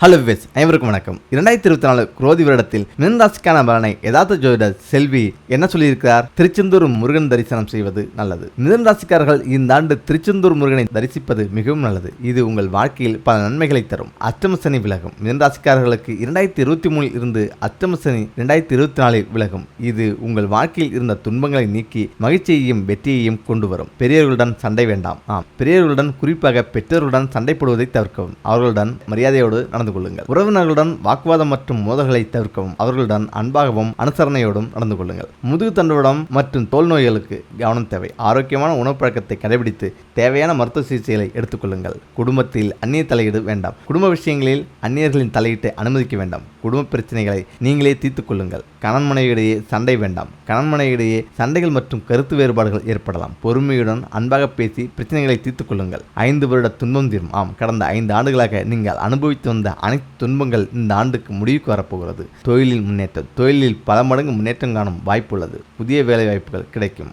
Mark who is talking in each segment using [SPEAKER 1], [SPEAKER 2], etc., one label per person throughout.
[SPEAKER 1] Hello wives அனைவருக்கும் வணக்கம். இரண்டாயிரத்தி இருபத்தி நாலு குரோதி வருடத்தில் மிருந்தாசிக்கான பலனை யதார்த்த ஜோதிடர் செல்வி என்ன சொல்லியிருக்கிறார்? திருச்செந்தூர் முருகன் தரிசனம் செய்வது நல்லது. மிருந்தாசிக்காரர்கள் இந்த ஆண்டு திருச்செந்தூர் முருகனை தரிசிப்பது மிகவும் நல்லது. இது உங்கள் வாழ்க்கையில் பல நன்மைகளை தரும். அஷ்டமசனி விலகும். மிருந்தாசிக்காரர்களுக்கு இரண்டாயிரத்தி இருபத்தி மூணில் இருந்து அஷ்டமசனி இரண்டாயிரத்தி இருபத்தி நாலில் விலகும். இது உங்கள் வாழ்க்கையில் இருந்த துன்பங்களை நீக்கி மகிழ்ச்சியையும் வெற்றியையும் கொண்டு வரும். பெரியவர்களுடன் சண்டை வேண்டாம். ஆம். பெரியவர்களுடன் குறிப்பாக பெற்றோர்களுடன் சண்டை போடுவதை தவிர்க்கவும். அவர்களுடன் மரியாதையோடு நடந்து கொள்ளுங்கள். உறவினர்களுடன் வாக்குவாதம் மற்றும் மோதல்களை தவிர்க்கவும் அவர்களுடன் அன்பாகவும் அனுசரணையோடும் நடந்து கொள்ளுங்கள். முதுகு தண்டுவடம் மற்றும் தோல் நோய்களுக்கு கவனம் தேவை. ஆரோக்கியமான உணவு பழக்கத்தை கடைபிடித்து தேவையான மருத்துவ சிகிச்சைகளை எடுத்துக்கொள்ளுங்கள் குடும்பத்தில் அந்நிய தலையீடு வேண்டாம். குடும்ப விஷயங்களில் அந்நியர்களின் தலையீட்டை அனுமதிக்க வேண்டாம். குடும்ப பிரச்சனைகளை நீங்களே தீர்த்துக் கொள்ளுங்கள். கணன்மனையிடையே சண்டை வேண்டாம். கணன்மனையிடையே சண்டைகள் மற்றும் கருத்து வேறுபாடுகள் ஏற்படலாம். பொறுமையுடன் அன்பாக பேசி பிரச்சனைகளை தீர்த்துக் கொள்ளுங்கள். ஐந்து வருட துன்பம் தீரும். ஆம் கடந்த ஐந்து ஆண்டுகளாக நீங்கள் அனுபவித்து வந்த அனைத்து துன்பங்கள் இந்த ஆண்டுக்கு முடிவுக்கு வரப்போகிறது. தொழிலில் முன்னேற்றம் தொழிலில் பல மடங்கு முன்னேற்றம் காணும் வாய்ப்புள்ளது. புதிய வேலை வாய்ப்புகள் கிடைக்கும்.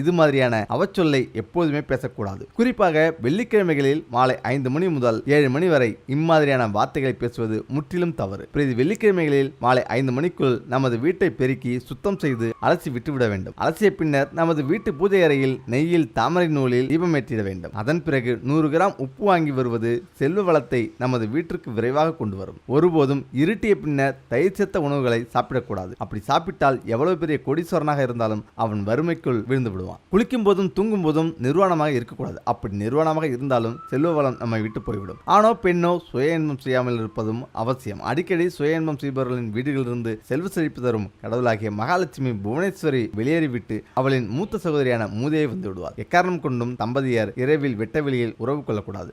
[SPEAKER 1] இது மாதிரியான அவச்சொல்லை எப்போதுமே பேசக்கூடாது. குறிப்பாக வெள்ளிக்கிழமைகளில் மாலை ஐந்து மணி முதல் ஏழு மணி வரை இம்மாதிரியான வார்த்தைகளை பேசுவது முற்றிலும் தவறு. பிரதி வெள்ளிக்கிழமைகளில் மாலை ஐந்து மணிக்குள் நமது வீட்டை பெருக்கி சுத்தம் செய்து அலசி விட்டுவிட வேண்டும். அலசிய பின்னர் நமது வீட்டு பூஜை அறையில் நெய்யில் தாமரை நூலில் தீபமேற்றிட வேண்டும். அதன் பிறகு நூறு கிராம் உப்பு வாங்கி வருவது செல்வ வளத்தை நமது வீட்டிற்கு விரைவாக கொண்டு வரும். ஒருபோதும் இருட்டிய பின்னர் தயிர் சேர்த்த உணவுகளை சாப்பிடக்கூடாது. அப்படி சாப்பிட்டால் எவ்வளவு பெரிய கொடிசோரனாக இருந்தாலும் அவன் வறுமைக்குள் விழுந்து விடுவான் குளிக்கும் போதும் தூங்கும் போதும் நிர்வாணமாக இருக்கக்கூடாது. அப்படி நிர்வாணமாக இருந்தாலும் செல்வ வளம் நம்மை விட்டு போய்விடும். ஆணோ பெண்ணோ சுய இன்பம் செய்யாமல் இருப்பதும் அவசியம். அடிக்கடி சுய இன்பம் செய்பவர்களின் வீடுகளிலிருந்து செல்வ செழிப்பு தரும் கடவுளாகிய மகாலட்சுமி புவனேஸ்வரி வெளியேறிவிட்டு அவளின் மூத்த சகோதரியான மூதையை வந்து விடுவார். எக்காரணம் கொண்டும் தம்பதியர் இரவில் வெட்ட வெளியில் உறவு கொள்ளக்கூடாது.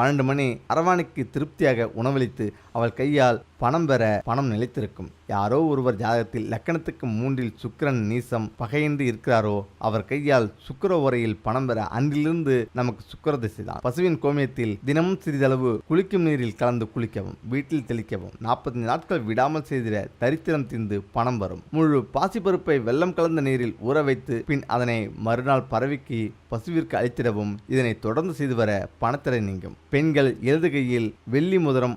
[SPEAKER 1] பன்னெண்டு மணி அரவாணிக்கு திருப்தியாக உணவளித்து அவள் கையால் பணம் பெற பணம் நிலைத்திருக்கும். யாரோ ஒருவர் ஜாதகத்தில் லக்கணத்துக்கு மூன்றில் சுக்கிரன் நீசம் பகையின்றி இருக்கிறாரோ அவர் கையால் சுக்கர உரையில் பணம் பெற அன்றிலிருந்து நமக்கு சுக்கர திசைதான் பசுவின் கோமியத்தில் தினமும் சிறிதளவு குளிக்கும் நீரில் கலந்து குளிக்கவும் வீட்டில் தெளிக்கவும் நாற்பத்தஞ்சு நாட்கள் விடாமல் செய்திட தரித்திரம் தீர்ந்து பணம் வரும். முழு பாசிப்பருப்பை வெள்ளம் கலந்த நீரில் ஊற வைத்து பின் அதனை மறுநாள் பரவிக்கு பசுவிற்கு அளித்திடவும் இதனை தொடர்ந்து செய்து வர பணத்திரை நீங்கும். பெண்கள் இடது கையில் வெள்ளி முதரம்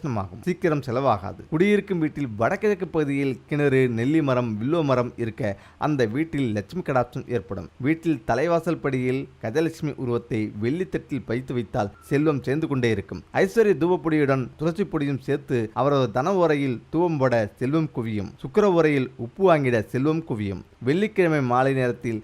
[SPEAKER 1] ஆகர்ஷணமாகும் சீக்கிரம் செலவாகாது. குடியிருக்கும் வீட்டில் வடகிழக்கு பகுதியில் கிணறு நெல்லி மரம் வில்லோ மரம் இருக்க அந்த வீட்டில் லட்சுமி கடாட்சம் ஏற்படும். வீட்டில் தலைவாசல் படியில் கஜலட்சுமி உருவத்தை வெள்ளித்தட்டில் பைத்து வைத்தால் செல்வம் சேர்ந்து கொண்டே இருக்கும். ஐஸ்வர்ய தூவப்பொடியுடன் துளசி பொடியும் சேர்த்து அவரது தன உரையில் தூவம் போட செல்வம் குவியும். சுக்கர உரையில் உப்பு வாங்கிட செல்வம் குவியும். வெள்ளிக்கிழமை மாலை நேரத்தில்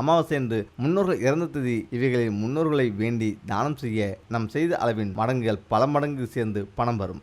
[SPEAKER 1] அமாவாசை என்று முன்னோர்கள் இறந்த திதி இவைகளில் முன்னோர்களை வேண்டி தானம் செய்ய நம் செய்த அளவின் மடங்குகள் பல மடங்கு சேர்ந்து பணம் வரும்.